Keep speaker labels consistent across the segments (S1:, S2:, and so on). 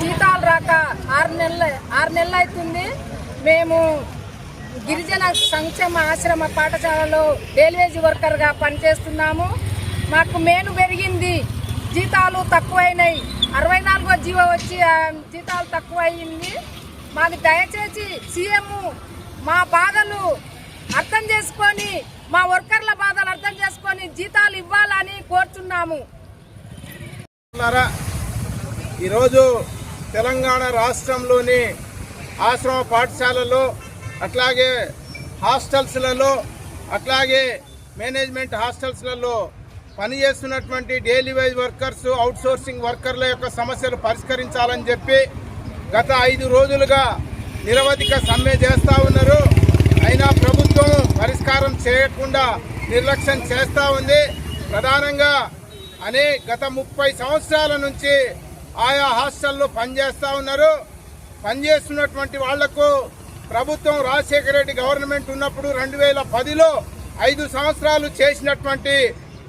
S1: జీతాలు నెలలు ఆరు నెలలు అవుతుంది. మేము గిరిజన సంక్షేమ ఆశ్రమ పాఠశాలలో డైలీవేజ్ వర్కర్గా పనిచేస్తున్నాము. మాకు మేలు పెరిగింది. జీతాలు తక్కువైనాయి. అరవై నాలుగో జీవో వచ్చి జీతాలు జీతాలు తక్కువయింది మాది దయచేసి సీఎం మా బాధలు అర్థం చేసుకొని మా వర్కర్ల బాధలు అర్థం చేసుకొని జీతాలు ఇవ్వాలని కోరుతున్నాము
S2: ఈరోజు తెలంగాణ రాష్ట్రంలోని ఆశ్రమ పాఠశాలలో అట్లాగే హాస్టల్స్లలో అట్లాగే మేనేజ్మెంట్ హాస్టల్స్లలో పనిచేస్తున్నటువంటి daily wise workers outsourcing వర్కర్ల యొక్క సమస్యలు పరిష్కరించాలని చెప్పి గత ఐదు రోజులుగా నిరవధిక సమ్మె చేస్తూ ఉన్నారు. అయినా ప్రభుత్వం పరిష్కారం చేయకుండా నిర్లక్ష్యం చేస్తూ ఉంది. ప్రధానంగా అనే గత ముప్పై సంవత్సరాల నుంచి ఆయా హాస్టల్లో పనిచేస్తూ ఉన్నారు. పనిచేస్తున్నటువంటి వాళ్ళకు ప్రభుత్వం రాజశేఖర రెడ్డి గవర్నమెంట్ ఉన్నప్పుడు రెండు వేల పదిలో ఐదు సంవత్సరాలు చేసినటువంటి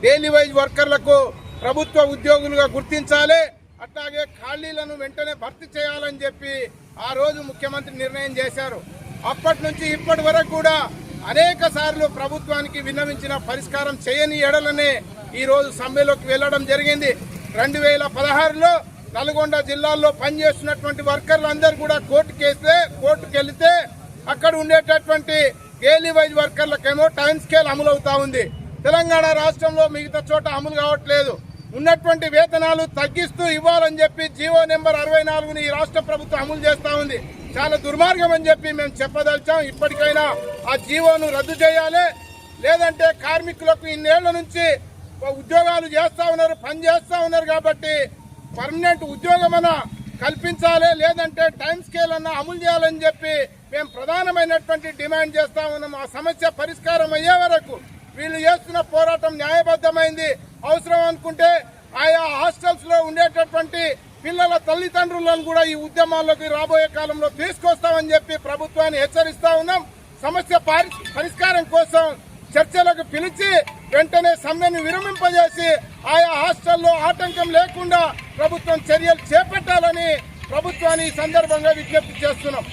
S2: డైలీ వైజ్ వర్కర్లకు ప్రభుత్వ ఉద్యోగులుగా గుర్తించాలి. అట్లాగే ఖాళీలను వెంటనే భర్తీ చేయాలని చెప్పి ఆ రోజు ముఖ్యమంత్రి నిర్ణయం చేశారు. అప్పటి నుంచి ఇప్పటి వరకు కూడా అనేక సార్లు ప్రభుత్వానికి విన్నవించిన పరిష్కారం చేయని ఎడలనే ఈ రోజు సమ్మెలోకి వెళ్ళడం జరిగింది. రెండు వేల పదహారులో నల్గొండ జిల్లాల్లో పనిచేస్తున్నటువంటి వర్కర్లందరూ కూడా కోర్టుకు వేస్తే కోర్టుకు వెళితే అక్కడ ఉండేటటువంటి డైలీ వైజ్ వర్కర్లకేమో టైం స్కేల్ అమలు అవుతా ఉంది. తెలంగాణ రాష్ట్రంలో మిగతా చోట అమలు కావట్లేదు. ఉన్నటువంటి వేతనాలు తగ్గిస్తూ ఇవ్వాలని చెప్పి జీవో నెంబర్ అరవై నాలుగుని ఈ రాష్ట్ర ప్రభుత్వం అమలు చేస్తూ ఉంది. చాలా దుర్మార్గం అని చెప్పి మేము చెప్పదలిచాం. ఇప్పటికైనా ఆ జీవోను రద్దు చేయాలి. లేదంటే కార్మికులకు ఇన్నేళ్ళ నుంచి ఉద్యోగాలు చేస్తూ ఉన్నారు పని చేస్తూ ఉన్నారు కాబట్టి పర్మనెంట్ ఉద్యోగమన కల్పించాలి లేదంటే టైం స్కేల్ అన్న అమలు చేయాలని చెప్పి మేము ప్రధానమైనటువంటి డిమాండ్ చేస్తా ఉన్నాం. ఆ సమస్య పరిష్కారం అయ్యే వరకు వీళ్ళు చేస్తున్న పోరాటం న్యాయబద్ధమైంది. అవసరం అనుకుంటే ఆయా హాస్టల్స్లో ఉండేటటువంటి పిల్లల తల్లిదండ్రులను కూడా ఈ ఉద్యమాల్లోకి రాబోయే కాలంలో తీసుకొస్తామని చెప్పి ప్రభుత్వాన్ని హెచ్చరిస్తా ఉన్నాం. సమస్య పరిష్కారం కోసం చర్చలకు పిలిచి వెంటనే సమ్మెను విరమింపజేసి ఆయా హాస్టల్లో ఆటంకం లేకుండా ప్రభుత్వం చర్యలు చేపట్టాలని ప్రభుత్వాన్ని ఈ సందర్భంగా విజ్ఞప్తి చేస్తున్నాం.